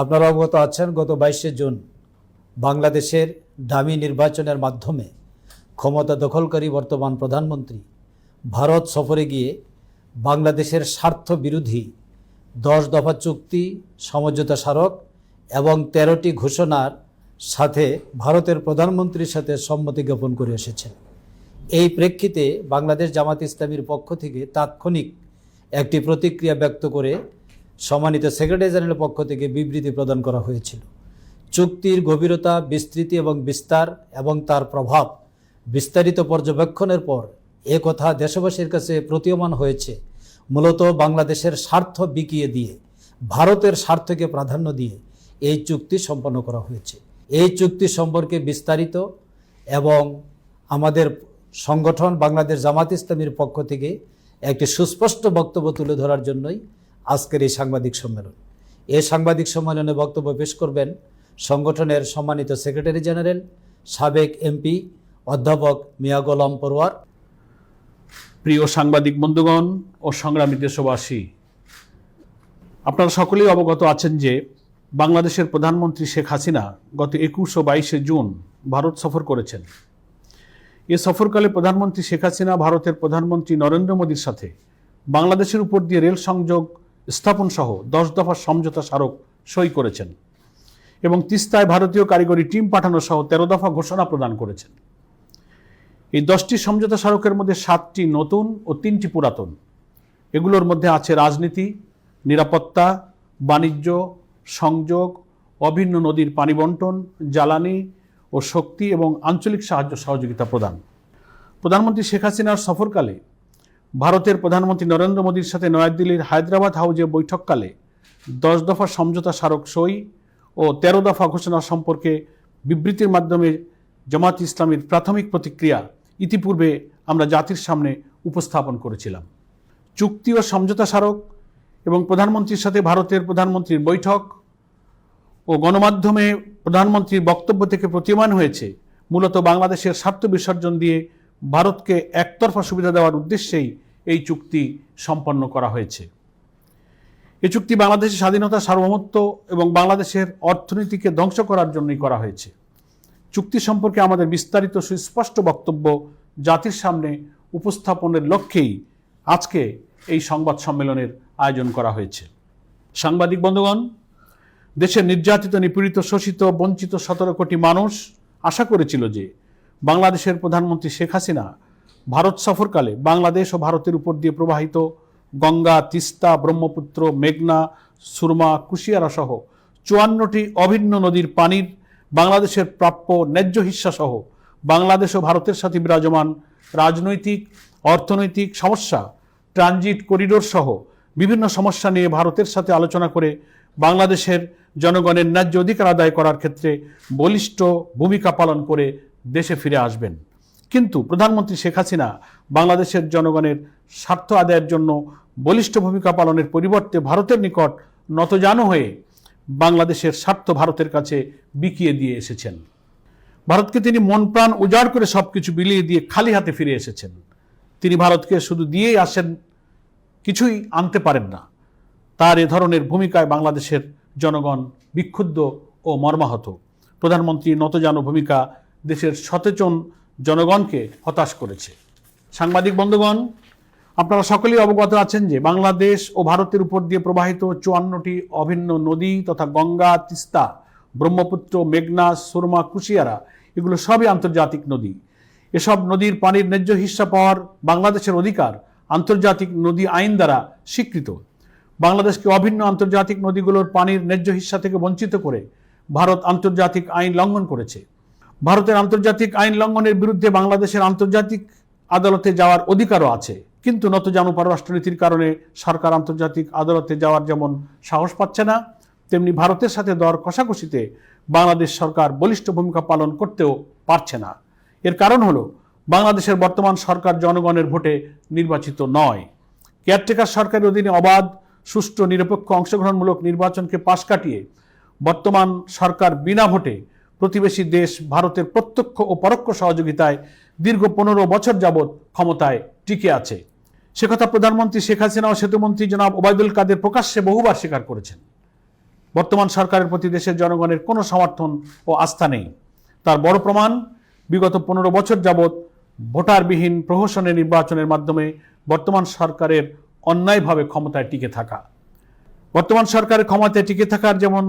আপনারা অবগত আছেন, গত বাইশে জুন বাংলাদেশের দামি নির্বাচনের মাধ্যমে ক্ষমতা দখলকারী বর্তমান প্রধানমন্ত্রী ভারত সফরে গিয়ে বাংলাদেশের স্বার্থ বিরোধী দশ দফা চুক্তি, সমঝোতা স্মারক এবং তেরোটি ঘোষণার সাথে ভারতের প্রধানমন্ত্রীর সাথে সম্মতি জ্ঞাপন করে এসেছেন। এই প্রেক্ষিতে বাংলাদেশ জামাত ইসলামীর পক্ষ থেকে তাৎক্ষণিক একটি প্রতিক্রিয়া ব্যক্ত করে সম্মানিত সেক্রেটারি জেনারেলের পক্ষ থেকে বিবৃতি প্রদান করা হয়েছিল। চুক্তির গভীরতা, বিস্তৃতি এবং বিস্তার এবং তার প্রভাব বিস্তারিত পর্যবেক্ষণের পর এ কথা দেশবাসীর কাছে প্রতীয়মান হয়েছে। মূলত বাংলাদেশের স্বার্থ বিকিয়ে দিয়ে, ভারতের স্বার্থকে প্রাধান্য দিয়ে এই চুক্তি সম্পন্ন করা হয়েছে। এই চুক্তি সম্পর্কে বিস্তারিত এবং আমাদের সংগঠন বাংলাদেশ জামাত ইসলামীর পক্ষ থেকে একটি সুস্পষ্ট বক্তব্য তুলে ধরার জন্যই আজকের এই সাংবাদিক সম্মেলন। এই সাংবাদিক সম্মেলনে বক্তব্য পেশ করবেন সংগঠনের সম্মানিত সেক্রেটারি জেনারেল, সাবেক এমপি, অধ্যাপক মিয়া গোলাম পরোয়ার। প্রিয় সাংবাদিক বন্ধুগণ ও সংগ্রামী দেশবাসী, আপনারা সকলেই অবগত আছেন যে বাংলাদেশের প্রধানমন্ত্রী শেখ হাসিনা গত একুশ ও বাইশে জুন ভারত সফর করেছেন। এ সফরকালে প্রধানমন্ত্রী শেখ হাসিনা ভারতের প্রধানমন্ত্রী নরেন্দ্র মোদীর সাথে বাংলাদেশের উপর দিয়ে রেল সংযোগ স্থাপন সহ দশ দফা সমঝোতা স্মারক সই করেছেন এবং তিস্তায় ভারতীয় কারিগরি টিম পাঠানো সহ তেরো দফা ঘোষণা প্রদান করেছেন। এই দশটি সমঝোতা স্মারকের মধ্যে সাতটি নতুন ও তিনটি পুরাতন। এগুলোর মধ্যে আছে রাজনীতি, নিরাপত্তা, বাণিজ্য, সংযোগ, অভিন্ন নদীর পানি বন্টন, জ্বালানি ও শক্তি এবং আঞ্চলিক সাহায্য সহযোগিতা প্রদান। প্রধানমন্ত্রী শেখ হাসিনার সফরকালে ভারতের প্রধানমন্ত্রী নরেন্দ্র মোদীর সাথে নয়াদিল্লির হায়দ্রাবাদ হাউজে বৈঠককালে দশ দফা সমঝোতা স্মারক সই ও তেরো দফা ঘোষণা সম্পর্কে বিবৃতির মাধ্যমে জামাত ইসলামীর প্রাথমিক প্রতিক্রিয়া ইতিপূর্বে আমরা জাতির সামনে উপস্থাপন করেছিলাম। চুক্তি ও সমঝোতা স্মারক এবং প্রধানমন্ত্রীর সাথে ভারতের প্রধানমন্ত্রীর বৈঠক ও গণমাধ্যমে প্রধানমন্ত্রীর বক্তব্য থেকে প্রতীয়মান হয়েছে। মূলত বাংলাদেশের স্বার্থ বিসর্জন দিয়ে ভারতকে একতরফা সুবিধা দেওয়ার উদ্দেশ্যেই এই চুক্তি সম্পন্ন করা হয়েছে। এই চুক্তি বাংলাদেশের স্বাধীনতা, সার্বভৌমত্ব এবং বাংলাদেশের অর্থনীতিকে ধ্বংস করার জন্যই করা হয়েছে। চুক্তি সম্পর্কে আমাদের বিস্তারিত সুস্পষ্ট বক্তব্য জাতির সামনে উপস্থাপনের লক্ষ্যেই আজকে এই সংবাদ সম্মেলনের আয়োজন করা হয়েছে। সাংবাদিক বন্ধুগণ, দেশের নির্যাতিত, নিপীড়িত, শোষিত, বঞ্চিত সতেরো কোটি মানুষ আশা করেছিল যে বাংলাদেশের প্রধানমন্ত্রী শেখ হাসিনা ভারত সফরকালে বাংলাদেশ ও ভারতের উপর দিয়ে প্রবাহিত গঙ্গা, তিস্তা, ব্রহ্মপুত্র, মেঘনা, সুরমা, কুশিয়ারা সহ চুয়ান্নটি অভিন্ন নদীর পানির বাংলাদেশের প্রাপ্য ন্যায্য হিস্সা সহ বাংলাদেশ ও ভারতের সাথে বিরাজমান রাজনৈতিক, অর্থনৈতিক সমস্যা, ট্রানজিট করিডোর সহ বিভিন্ন সমস্যা নিয়ে ভারতের সাথে আলোচনা করে বাংলাদেশের জনগণের ন্যায্য অধিকার আদায় করার ক্ষেত্রে বলিষ্ঠ ভূমিকা পালন করে দেশে ফিরে আসবেন। কিন্তু প্রধানমন্ত্রী শেখ হাসিনা বাংলাদেশের জনগণের স্বার্থ আদায়ের জন্য বলিষ্ঠ ভূমিকা পালনের পরিবর্তে ভারতের নিকট নতজানু হয়ে বাংলাদেশের স্বার্থ ভারতের কাছে বিকিয়ে দিয়ে এসেছেন। ভারতকে তিনি মন প্রাণ উজাড় করে সব কিছু বিলিয়ে দিয়ে খালি হাতে ফিরে এসেছেন। তিনি ভারতকে শুধু দিয়েই আসেন, কিছুই আনতে পারেন না। তার এ ধরনের ভূমিকায় বাংলাদেশের জনগণ বিক্ষুব্ধ ও মর্মাহত। প্রধানমন্ত্রী নতজানু ভূমিকা দেশের সচেতন জনগণকে হতাশ করেছে। সাংবাদিক বন্ধুগণ, আপনারা সকলেই অবগত আছেন যে বাংলাদেশ ও ভারতের উপর দিয়ে প্রবাহিত চুয়ান্নটি অভিন্ন নদী তথা গঙ্গা, তিস্তা, ব্রহ্মপুত্র, মেঘনা, সুরমা, কুশিয়ারা, এগুলো সবই আন্তর্জাতিক নদী। এসব নদীর পানির ন্যায্য হিস্সা পাওয়ার বাংলাদেশের অধিকার আন্তর্জাতিক নদী আইন দ্বারা স্বীকৃত। বাংলাদেশকে অভিন্ন আন্তর্জাতিক নদীগুলোর পানির ন্যায্য হিস্সা থেকে বঞ্চিত করে ভারত আন্তর্জাতিক আইন লঙ্ঘন করেছে। ভারতের আন্তর্জাতিক আইন লঙ্ঘনের বিরুদ্ধে বাংলাদেশের আন্তর্জাতিক আদালতে যাওয়ার অধিকারও আছে। কিন্তু নতজানু পররাষ্ট্রনীতির কারণে সরকার আন্তর্জাতিক আদালতে যাওয়ার যেমন সাহস পাচ্ছে না, তেমনি ভারতের সাথে দর কষাকষিতে বাংলাদেশ সরকার বলিষ্ঠ ভূমিকা পালন করতেও পারছে না। এর কারণ হলো, বাংলাদেশের বর্তমান সরকার জনগণের ভোটে নির্বাচিত নয়। কেয়ারটেকার সরকারের অধীনে অবাধ, সুষ্ঠু, নিরপেক্ষ অংশগ্রহণমূলক নির্বাচনকে পাশ কাটিয়ে বর্তমান সরকার বিনা ভোটে প্রতিবেশী দেশ ভারতের প্রত্যক্ষ ও পরোক্ষ সহযোগিতায় দীর্ঘ পনেরো বছর যাবৎ ক্ষমতায় টিকে আছে। সে কথা প্রধানমন্ত্রী শেখ হাসিনা ও সেতুমন্ত্রী জনাব ওবায়দুল কাদের প্রকাশ্যে বহুবার স্বীকার করেছেন। বর্তমান সরকারের প্রতি দেশের জনগণের কোনো সমর্থন ও আস্থা নেই। তার বড় প্রমাণ, বিগত পনেরো বছর যাবৎ ভোটারবিহীন প্রহসনের নির্বাচনের মাধ্যমে বর্তমান সরকারের অন্যায়ভাবে ক্ষমতায় টিকে থাকা। বর্তমান সরকারের ক্ষমতায় টিকে থাকার যেমন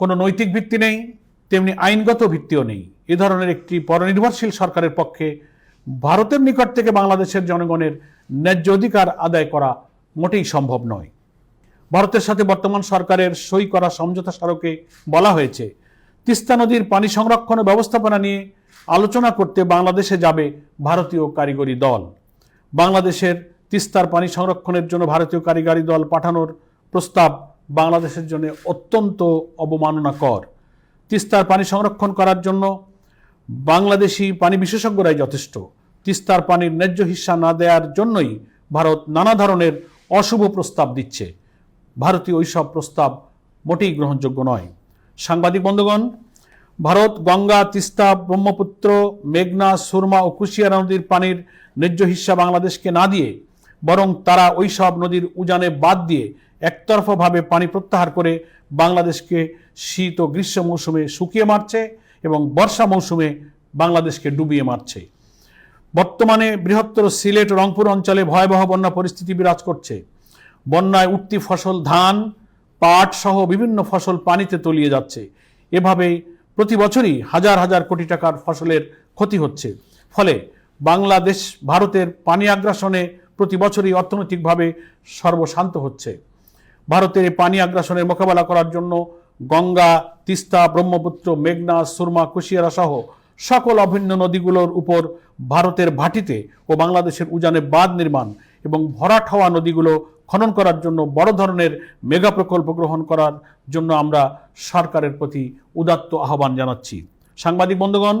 কোনো নৈতিক ভিত্তি নেই তেমনি আইনগত ভিত্তিও নেই। এ ধরনের একটি পরনির্ভরশীল সরকারের পক্ষে ভারতের নিকট থেকে বাংলাদেশের জনগণের ন্যায্য অধিকার আদায় করা মোটেই সম্ভব নয়। ভারতের সাথে বর্তমান সরকারের সই করা সমঝোতা স্মারকে বলা হয়েছে, তিস্তা নদীর পানি সংরক্ষণ ও ব্যবস্থাপনা নিয়ে আলোচনা করতে বাংলাদেশে যাবে ভারতীয় কারিগরি দল। বাংলাদেশের তিস্তার পানি সংরক্ষণের জন্য ভারতীয় কারিগরি দল পাঠানোর প্রস্তাব বাংলাদেশের জন্য অত্যন্ত অবমাননাকর। তিস্তার পানি সংরক্ষণ করার জন্য বাংলাদেশি পানি বিশেষজ্ঞরাই যথেষ্ট। তিস্তার পানির ন্যায্য হিস্সা না দেওয়ার জন্যই ভারত নানা ধরনের অশুভ প্রস্তাব দিচ্ছে। ভারতীয় ওইসব প্রস্তাব মোটেই গ্রহণযোগ্য নয়। সাংবাদিক বন্ধুগণ, ভারত, গঙ্গা, তিস্তা, ব্রহ্মপুত্র, মেঘনা, সুরমা ও কুশিয়ারা নদীর পানির ন্যায্য হিস্সা বাংলাদেশকে না দিয়ে বরং তারা ওইসব নদীর উজানে বাদ দিয়ে একতরফাভাবে পানি প্রত্যাহার করে বাংলাদেশকে শীত ও গ্রীষ্ম মৌসুমে শুকিয়ে মারছে এবং বর্ষা মৌসুমে বাংলাদেশকে ডুবিয়ে মারছে। বর্তমানে বৃহত্তর সিলেট রংপুর অঞ্চলে ভয়াবহ বন্যা পরিস্থিতি বিরাজ করছে। বন্যায় উঠতি ফসল ধান, পাট সহ বিভিন্ন ফসল পানিতে তলিয়ে যাচ্ছে। এভাবে প্রতি বছরই হাজার হাজার কোটি টাকার ফসলের ক্ষতি হচ্ছে। ফলে বাংলাদেশ, ভারতের পানি আগ্রাসনে প্রতি বছরই অর্থনৈতিকভাবে সর্বশান্ত হচ্ছে। ভারতের পানি আগ্রাসনের মোকাবেলা করার জন্য গঙ্গা, তিস্তা, ব্রহ্মপুত্র, মেঘনা, সুরমা, কুশিয়ারা সহ সকল অভিন্ন নদীগুলোর উপর ভারতের ভাটিতে ও বাংলাদেশের উজানে বাঁধ নির্মাণ এবং ভরাট হওয়া নদীগুলো খনন করার জন্য বড় ধরনের মেগা প্রকল্প গ্রহণ করার জন্য আমরা সরকারের প্রতি উদাত্ত আহ্বান জানাচ্ছি। সাংবাদিক বন্ধুগণ,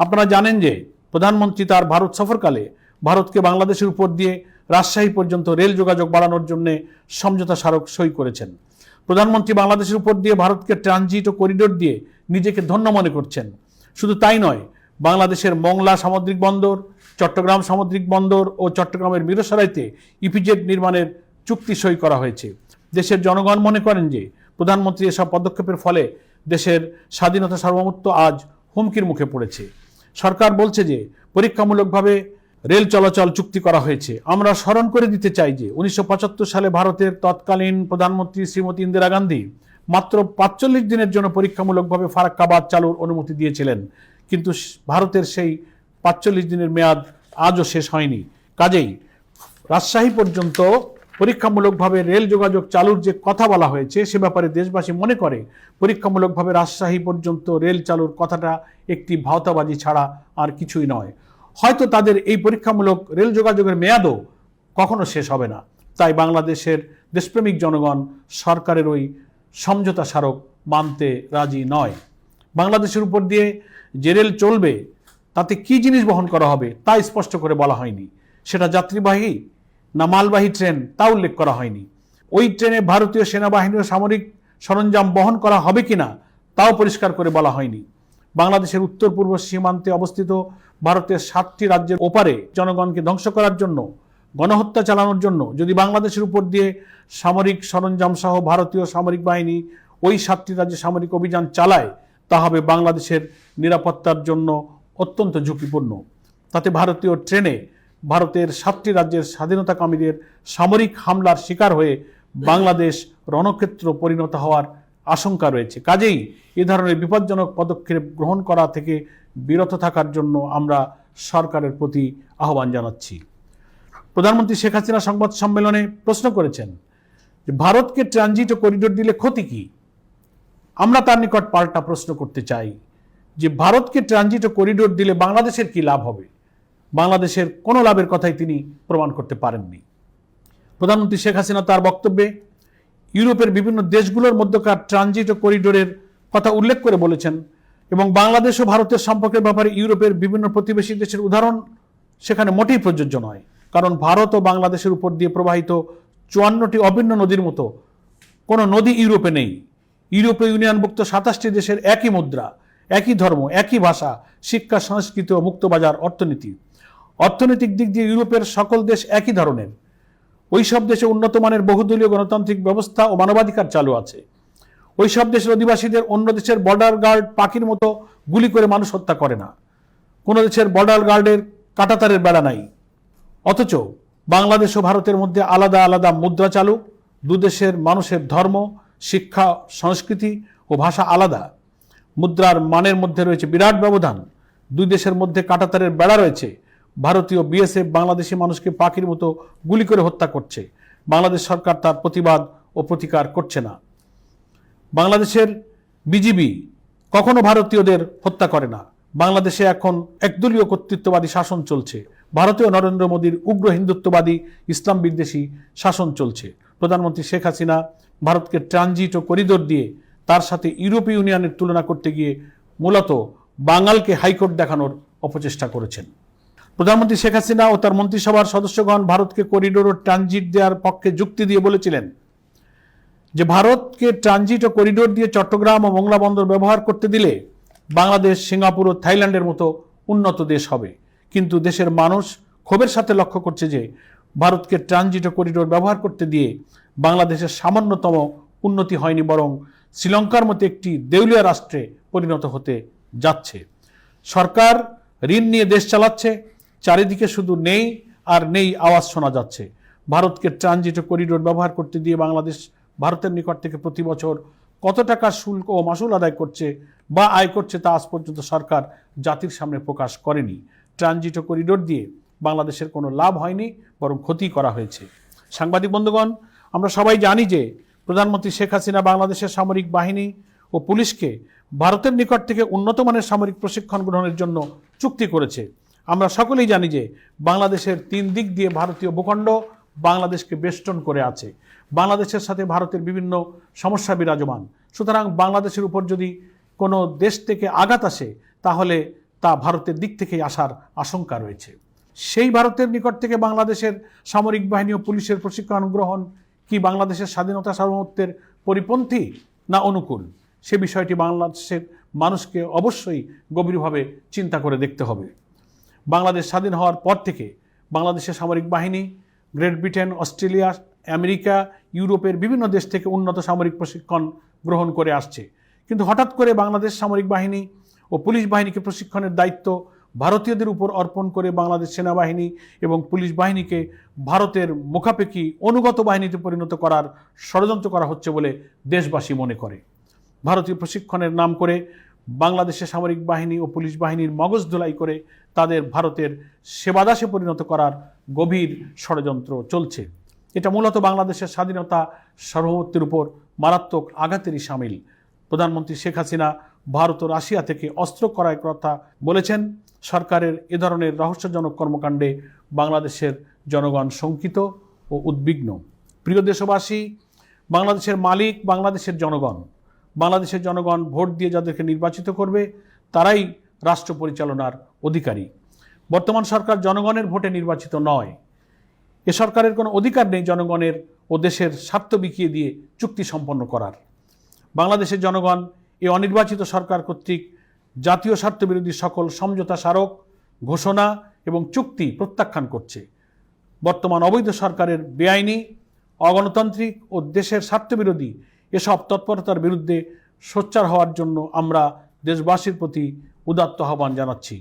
আপনারা জানেন যে প্রধানমন্ত্রী তার ভারত সফরকালে ভারতকে বাংলাদেশের উপর দিয়ে রাজশাহী পর্যন্ত রেল যোগাযোগ বাড়ানোর জন্য সমঝোতা স্মারক সই করেছেন। প্রধানমন্ত্রী বাংলাদেশের উপর দিয়ে ভারতকে ট্রানজিট ও করিডোর দিয়ে নিজেকে ধন্য মনে করছেন। শুধু তাই নয়, বাংলাদেশের মংলা সামুদ্রিক বন্দর, চট্টগ্রাম সামুদ্রিক বন্দর ও চট্টগ্রামের মিরসরাইতে ইপিজেড নির্মাণের চুক্তি সই করা হয়েছে। দেশের জনগণ মনে করেন যে প্রধানমন্ত্রী এসব পদক্ষেপের ফলে দেশের স্বাধীনতা সার্বভৌমত্ব আজ হুমকির মুখে পড়েছে। সরকার বলছে যে পরীক্ষামূলকভাবে রেল চলাচল চুক্তি করা হয়েছে। আমরা স্মরণ করে দিতে চাই যে উনিশশো পঁচাত্তর সালে ভারতের তৎকালীন প্রধানমন্ত্রী শ্রীমতী ইন্দিরা গান্ধী মাত্র পাঁচচল্লিশ দিনের জন্য পরীক্ষামূলকভাবে ফারাক্কাবাদ চালুর অনুমতি দিয়েছিলেন। কিন্তু ভারতের সেই পাঁচচল্লিশ দিনের মেয়াদ আজও শেষ হয়নি। কাজেই রাজশাহী পর্যন্ত পরীক্ষামূলকভাবে রেল যোগাযোগ চালুর যে কথা বলা হয়েছে, সে ব্যাপারে দেশবাসী মনে করে পরীক্ষামূলকভাবে রাজশাহী পর্যন্ত রেল চালুর কথাটা একটি ভাওতাবাজি ছাড়া আর কিছুই নয়। হয়তো তাদের এই পরীক্ষামূলক রেল যোগাযোগের মেয়াদও কখনো শেষ হবে না। তাই বাংলাদেশের দেশপ্রেমিক জনগণ সরকারের ওই সমঝোতা স্মারক মানতে রাজি নয়। বাংলাদেশের উপর দিয়ে যে রেল চলবে, তাতে কি জিনিস বহন করা হবে তা স্পষ্ট করে বলা হয়নি। সেটা যাত্রীবাহী না মালবাহী ট্রেন তা উল্লেখ করা হয়নি। ওই ট্রেনে ভারতীয় সেনাবাহিনীর সামরিক সরঞ্জাম বহন করা হবে কিনা, তাও পরিষ্কার করে বলা হয়নি। বাংলাদেশের উত্তর পূর্ব সীমান্তে অবস্থিত ভারতের সাতটি রাজ্যের ওপারে জনগণকে ধ্বংস করার জন্য, গণহত্যা চালানোর জন্য, যদি বাংলাদেশের উপর দিয়ে সামরিক সরঞ্জাম সহ ভারতীয় সামরিক বাহিনী ওই সাতটি রাজ্যে সামরিক অভিযান চালায়, তা হবে বাংলাদেশের নিরাপত্তার জন্য অত্যন্ত ঝুঁকিপূর্ণ। তাতে ভারতীয় ট্রেনে ভারতের সাতটি রাজ্যের স্বাধীনতাকামীদের সামরিক হামলার শিকার হয়ে বাংলাদেশ রণক্ষেত্র পরিণত হওয়ার আশঙ্কা রয়েছে। কাজেই এ ধরনের বিপজ্জনক পদক্ষেপ গ্রহণ করা থেকে বিরত থাকার জন্য আমরা সরকারের প্রতি আহ্বান জানাচ্ছি। প্রধানমন্ত্রী শেখ হাসিনা সংবাদ সম্মেলনে প্রশ্ন করেছেন যে, ভারতকে ট্রানজিট ও করিডোর দিলে ক্ষতি কি? আমরা তার নিকট পাল্টা প্রশ্ন করতে চাই যে, ভারতকে ট্রানজিট ও করিডোর দিলে বাংলাদেশের কি লাভ হবে? বাংলাদেশের কোনো লাভের কথাই তিনি প্রমাণ করতে পারেননি। প্রধানমন্ত্রী শেখ হাসিনা তার বক্তব্যে ইউরোপের বিভিন্ন দেশগুলোর মধ্যকার ট্রানজিট ও করিডোরের কথা উল্লেখ করে বলেছেন এবং বাংলাদেশ ও ভারতের সম্পর্কের ব্যাপারে ইউরোপের বিভিন্ন প্রতিবেশী দেশের উদাহরণ সেখানে মোটেই প্রযোজ্য নয়। কারণ ভারত ও বাংলাদেশের উপর দিয়ে প্রবাহিত চুয়ান্নটি অভিন্ন নদীর মতো কোনো নদী ইউরোপে নেই। ইউরোপীয় ইউনিয়নভুক্ত সাতাশটি দেশের একই মুদ্রা, একই ধর্ম, একই ভাষা, শিক্ষা, সংস্কৃতি ও মুক্তবাজার অর্থনীতি। অর্থনৈতিক দিক দিয়ে ইউরোপের সকল দেশ একই ধরনের। ওই সব দেশে উন্নত মানের বহুদলীয় গণতান্ত্রিক ব্যবস্থা ও মানবাধিকার চালু আছে। ওই সব দেশের অধিবাসীদের অন্য দেশের বর্ডার গার্ড পাখির মতো গুলি করে মানুষ হত্যা করে না। কোনো দেশের বর্ডার গার্ডের কাটাতারের বেড়া নাই। অথচ বাংলাদেশ ও ভারতের মধ্যে আলাদা আলাদা মুদ্রা চালু দুদেশের মানুষের ধর্ম, শিক্ষা, সংস্কৃতি ও ভাষা আলাদা। মুদ্রার মানের মধ্যে রয়েছে বিরাট ব্যবধান। দুই দেশের মধ্যে কাটাতারের বেড়া রয়েছে। ভারতীয় বিএসএফ বাংলাদেশি মানুষকে পাখির মতো গুলি করে হত্যা করছে। বাংলাদেশ সরকার তার প্রতিবাদ ও প্রতিকার করছে না। বাংলাদেশের বিজিবি কখনো ভারতীয়দের হত্যা করে না। বাংলাদেশে এখন একদলীয় কর্তৃত্ববাদী শাসন চলছে। ভারতীয় নরেন্দ্র মোদীর উগ্র হিন্দুত্ববাদী ইসলাম বিদ্বেষী শাসন চলছে। প্রধানমন্ত্রী শেখ হাসিনা ভারতকে ট্রানজিট ও করিডোর দিয়ে তার সাথে ইউরোপীয় ইউনিয়নের তুলনা করতে গিয়ে মূলত বাঙালকে হাইকোর্ট দেখানোর অপচেষ্টা করেছেন। প্রধানমন্ত্রী শেখ হাসিনা ও তার মন্ত্রিসভার সদস্যগণ ভারতকে করিডোর ও ট্রানজিট দেওয়ার পক্ষে যুক্তি দিয়ে বলেছিলেন যে ভারতকে ট্রানজিট ও করিডোর দিয়ে চট্টগ্রাম ও মোংলা বন্দর ব্যবহার করতে দিলে বাংলাদেশ, সিঙ্গাপুর ও থাইল্যান্ডের মতো উন্নত দেশ হবে। কিন্তু দেশের মানুষ ক্ষোভের সাথে লক্ষ্য করছে যে ভারতকে ট্রানজিট ও করিডোর ব্যবহার করতে দিয়ে বাংলাদেশের সামান্যতম উন্নতি হয়নি, বরং শ্রীলঙ্কার মতো একটি দেউলিয়া রাষ্ট্রে পরিণত হতে যাচ্ছে। সরকার ঋণ নিয়ে দেশ চালাচ্ছে চারিদিকে শুধু নেই আর নেই আওয়াজ শোনা যাচ্ছে। ভারতকে ট্রানজিট করিডোর ব্যবহার করতে দিয়ে বাংলাদেশ ভারতের নিকট থেকে প্রতি বছর কত টাকা শুল্ক ও মাসুল আদায় করছে বা আয় করছে তা আজ পর্যন্ত সরকার জাতির সামনে প্রকাশ করেনি। ট্রানজিট করিডোর দিয়ে বাংলাদেশের কোনো লাভ হয়নি, বরং ক্ষতি করা হয়েছে। সাংবাদিক বন্ধুগণ, আমরা সবাই জানি যে প্রধানমন্ত্রী শেখ হাসিনা বাংলাদেশের সামরিক বাহিনী ও পুলিশকে ভারতের নিকট থেকে উন্নত মানের সামরিক প্রশিক্ষণ গ্রহণের জন্য চুক্তি করেছে। আমরা সকলেই জানি যে বাংলাদেশের তিন দিক দিয়ে ভারতীয় ভূখণ্ড বাংলাদেশকে বেষ্টন করে আছে। বাংলাদেশের সাথে ভারতের বিভিন্ন সমস্যা বিরাজমান। সুতরাং বাংলাদেশের উপর যদি কোনো দেশ থেকে আঘাত আসে, তাহলে তা ভারতের দিক থেকেই আসার আশঙ্কা রয়েছে। সেই ভারতের নিকট থেকে বাংলাদেশের সামরিক বাহিনী ও পুলিশের প্রশিক্ষণ গ্রহণ কি বাংলাদেশের স্বাধীনতা সার্বভৌমত্বের পরিপন্থী না অনুকূল? সে বিষয়টি বাংলাদেশের মানুষকে অবশ্যই গভীরভাবে চিন্তা করে দেখতে হবে। বাংলাদেশ স্বাধীন হওয়ার পর থেকে বাংলাদেশের সামরিক বাহিনী, গ্রেট ব্রিটেন, অস্ট্রেলিয়া, আমেরিকা, ইউরোপের বিভিন্ন দেশ থেকে উন্নত সামরিক প্রশিক্ষণ গ্রহণ করে আসছে। কিন্তু হঠাৎ করে বাংলাদেশ সামরিক বাহিনী ও পুলিশ বাহিনীকে প্রশিক্ষণের দায়িত্ব ভারতীয়দের উপর অর্পণ করে বাংলাদেশ সেনাবাহিনী এবং পুলিশ বাহিনীকে ভারতের মুখাপেক্ষী অনুগত বাহিনীতে পরিণত করার ষড়যন্ত্র করা হচ্ছে বলে দেশবাসী মনে করে। ভারতীয় প্রশিক্ষণের নাম করে বাংলাদেশের সামরিক বাহিনী ও পুলিশ বাহিনীর মগজ ধুলাই করে তাদের ভারতের সেবাদাসে পরিণত করার গভীর ষড়যন্ত্র চলছে। এটা মূলত বাংলাদেশের স্বাধীনতা সার্বভৌমত্বের উপর মারাত্মক আঘাতেরই সামিল। প্রধানমন্ত্রী শেখ হাসিনা ভারত ও রাশিয়া থেকে অস্ত্র ক্রয়ের কথা বলেছেন, সরকারের এ ধরনের রহস্যজনক কর্মকাণ্ডে বাংলাদেশের জনগণ শঙ্কিত ও উদ্বিগ্ন। প্রিয় দেশবাসী, বাংলাদেশের মালিক বাংলাদেশের জনগণ। বাংলাদেশের জনগণ ভোট দিয়ে যাদেরকে নির্বাচিত করবে, তারাই রাষ্ট্র পরিচালনার অধিকারী। বর্তমান সরকার জনগণের ভোটে নির্বাচিত নয়। এ সরকারের কোনো অধিকার নেই জনগণের ও দেশের স্বার্থ বিকিয়ে দিয়ে চুক্তি সম্পন্ন করার। বাংলাদেশের জনগণ এই অনির্বাচিত সরকার কর্তৃক জাতীয় স্বার্থবিরোধী সকল সমঝোতা স্মারক, ঘোষণা এবং চুক্তি প্রত্যাখ্যান করছে। বর্তমান অবৈধ সরকারের বেআইনি, অগণতান্ত্রিক ও দেশের স্বার্থবিরোধী এসব তৎপরতার বিরুদ্ধে সোচ্চার হওয়ার জন্য আমরা দেশবাসীর প্রতি উদাত্ত আহ্বান জানাচ্ছি।